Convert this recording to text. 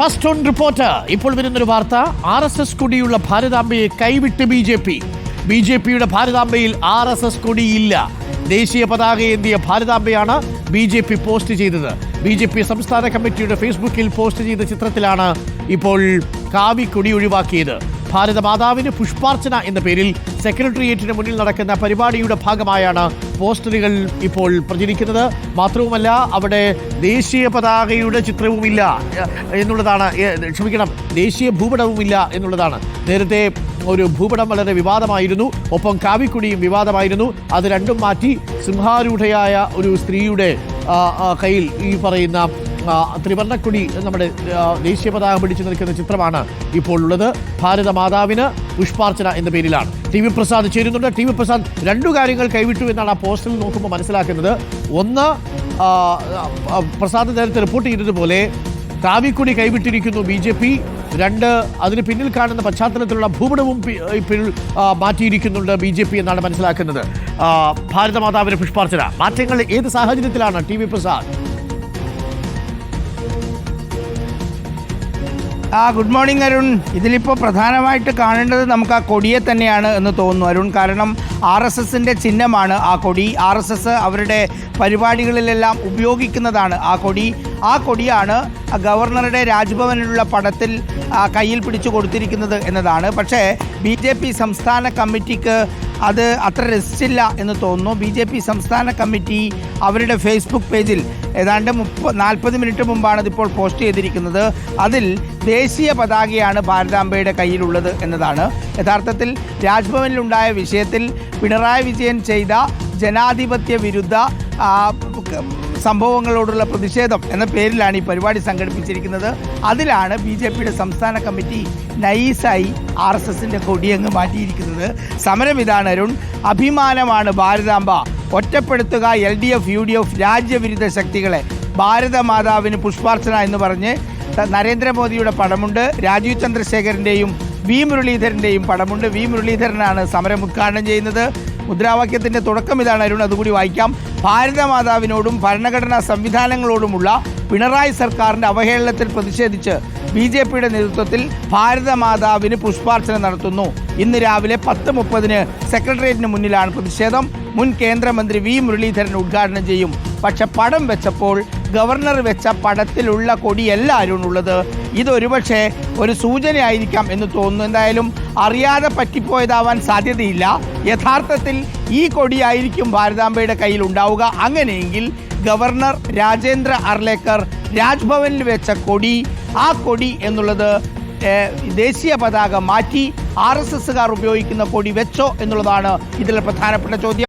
First on report ഇപ്പോൾ വരുന്നൊരു വാർത്ത. ആർ എസ് എസ് കൊടിയുള്ള ഭാരതാംബയെ കൈവിട്ട് B J P B J പിയുടെ ഭാരതാംബയിൽ ആർ എസ് എസ് കൊടിയില്ല. ദേശീയ പതാക ഏന്തിയ ഭാരതാംബയാണ് ബി ജെ പി പോസ്റ്റ് ചെയ്തത്. ബി ജെ പി സംസ്ഥാന കമ്മിറ്റിയുടെ ഫേസ്ബുക്കിൽ പോസ്റ്റ് ചെയ്ത ചിത്രത്തിലാണ് ഇപ്പോൾ കാവിക്കൊടി കൊടി ഒഴിവാക്കിയത്. ഭാരതമാതാവിന് പുഷ്പാർച്ചന എന്ന പേരിൽ സെക്രട്ടേറിയറ്റിന് മുന്നിൽ നടക്കുന്ന പരിപാടിയുടെ ഭാഗമായാണ് പോസ്റ്ററുകൾ ഇപ്പോൾ പ്രചരിക്കുന്നത്. മാത്രവുമല്ല അവിടെ ദേശീയ പതാകയുടെ ചിത്രവുമില്ല എന്നുള്ളതാണ്. ക്ഷമിക്കണം ദേശീയ ഭൂപടവുമില്ല എന്നുള്ളതാണ്. നേരത്തെ ഒരു ഭൂപടം വളരെ വിവാദമായിരുന്നു. ഒപ്പം കാവിക്കുടിയും വിവാദമായിരുന്നു. അത് രണ്ടും മാറ്റി സിംഹാരൂഢയായ ഒരു സ്ത്രീയുടെ കയ്യിൽ ഈ പറയുന്ന ത്രിവർണക്കൊടി നമ്മുടെ ദേശീയ പതാക പിടിച്ചു നിൽക്കുന്ന ചിത്രമാണ് ഇപ്പോൾ ഉള്ളത്. ഭാരതമാതാവിന് പുഷ്പാർച്ചന എന്ന പേരിലാണ്. ടി വി പ്രസാദ് ചേരുന്നുണ്ട്. ടി വി പ്രസാദ് രണ്ടു കാര്യങ്ങൾ കൈവിട്ടു എന്നാണ് ആ പോസ്റ്ററിൽ നോക്കുമ്പോൾ മനസ്സിലാക്കുന്നത്. ഒന്ന് പ്രസാദ് നേരത്തെ റിപ്പോർട്ട് ചെയ്തതുപോലെ കാവിക്കുടി കൈവിട്ടിരിക്കുന്നു ബി ജെ പി. രണ്ട് അതിന് പിന്നിൽ കാണുന്ന പശ്ചാത്തലത്തിലുള്ള ഭൂപടവും മാറ്റിയിരിക്കുന്നുണ്ട് ബി ജെ പി എന്നാണ് മനസ്സിലാക്കുന്നത്. ഭാരതമാതാവിന് പുഷ്പാർച്ചന. മാറ്റങ്ങൾ ഏത് സാഹചര്യത്തിലാണ് ടി വി പ്രസാദ്? ആ ഗുഡ് മോർണിംഗ് അരുൺ. ഇതിലിപ്പോൾ പ്രധാനമായിട്ട് കാണേണ്ടത് നമുക്ക് ആ കൊടിയെ തന്നെയാണ് എന്ന് തോന്നുന്നു അരുൺ. കാരണം ആർ എസ് എസിന്റെ ചിഹ്നമാണ് ആ കൊടി. ആർ എസ് എസ് അവരുടെ പരിപാടികളിലെല്ലാം ഉപയോഗിക്കുന്നതാണ് ആ കൊടി. ആ കൊടിയാണ് ഗവർണറുടെ രാജ്ഭവനിലുള്ള പടത്തിൽ കയ്യിൽ പിടിച്ചു കൊടുത്തിരിക്കുന്നത് എന്നതാണ്. പക്ഷേ ബി ജെ പി സംസ്ഥാന കമ്മിറ്റിക്ക് അത് അത്ര രസിച്ചില്ല എന്ന് തോന്നുന്നു. ബി ജെ പി സംസ്ഥാന കമ്മിറ്റി അവരുടെ ഫേസ്ബുക്ക് പേജിൽ ഏതാണ്ട് മുപ്പ നാൽപ്പത് മിനിറ്റ് മുമ്പാണ് ഇതിപ്പോൾ പോസ്റ്റ് ചെയ്തിരിക്കുന്നത്. അതിൽ ദേശീയ പതാകയാണ് ഭാരതാംബയുടെ കയ്യിലുള്ളത് എന്നതാണ്. യഥാർത്ഥത്തിൽ രാജ്ഭവനിലുണ്ടായ വിഷയത്തിൽ പിണറായി വിജയൻ ചെയ്ത ജനാധിപത്യ വിരുദ്ധ സംഭവങ്ങളോടുള്ള പ്രതിഷേധം എന്ന പേരിലാണ് ഈ പരിപാടി സംഘടിപ്പിച്ചിരിക്കുന്നത്. അതിലാണ് ബി ജെ പിയുടെ സംസ്ഥാന കമ്മിറ്റി നൈസായി ആർ എസ് എസിന്റെ കൊടിയങ്ങ് മാറ്റിയിരിക്കുന്നത്. സമരം ഇതാണ് അരുൺ. അഭിമാനമാണ് Bharatamba. ഒറ്റപ്പെടുത്തുക L D F U D F രാജ്യവിരുദ്ധ ശക്തികളെ. ഭാരതമാതാവിന് പുഷ്പാർച്ചന എന്ന് പറഞ്ഞ് നരേന്ദ്രമോദിയുടെ പടമുണ്ട്. രാജീവ് ചന്ദ്രശേഖരന്റെയും വി മുരളീധരന്റെയും പടമുണ്ട്. വി മുരളീധരനാണ് സമരം ഉദ്ഘാടനം ചെയ്യുന്നത്. മുദ്രാവാക്യത്തിന്റെ തുടക്കം ഇതാണ് അരുൺ. അതുകൂടി വായിക്കാം. ഭാരതമാതാവിനോടും ഭരണഘടനാ സംവിധാനങ്ങളോടുമുള്ള പിണറായി സർക്കാരിന്റെ അവഹേളനത്തിൽ പ്രതിഷേധിച്ച് ബി ജെ പിയുടെ നേതൃത്വത്തിൽ ഭാരതമാതാവിന് പുഷ്പാർച്ചന നടത്തുന്നു. ഇന്ന് രാവിലെ പത്ത് മുപ്പതിന് സെക്രട്ടേറിയറ്റിന് മുന്നിലാണ് പ്രതിഷേധം. മുൻ കേന്ദ്രമന്ത്രി വി മുരളീധരൻ ഉദ്ഘാടനം ചെയ്യും. പക്ഷെ പടം വെച്ചപ്പോൾ ഗവർണർ വെച്ച പടത്തിലുള്ള കൊടിയല്ല അരുണുള്ളത് ഇതൊരുപക്ഷെ ഒരു സൂചനയായിരിക്കാം എന്ന് തോന്നുന്നു. എന്തായാലും അറിയാതെ പറ്റിപ്പോയതാവാൻ സാധ്യതയില്ല. യഥാർത്ഥത്തിൽ ഈ കൊടിയായിരിക്കും ഭാരതാംബയുടെ കയ്യിൽ ഉണ്ടാവുക. അങ്ങനെയെങ്കിൽ ഗവർണർ രാജേന്ദ്ര അർലേക്കർ രാജ്ഭവനിൽ വെച്ച കൊടി ആ കൊടി എന്നുള്ളത് ദേശീയ പതാക മാറ്റി ആർ എസ് എസ്സുകാർ ഉപയോഗിക്കുന്ന കൊടി വെച്ചോ എന്നുള്ളതാണ് ഇതിലെ പ്രധാനപ്പെട്ട ചോദ്യം.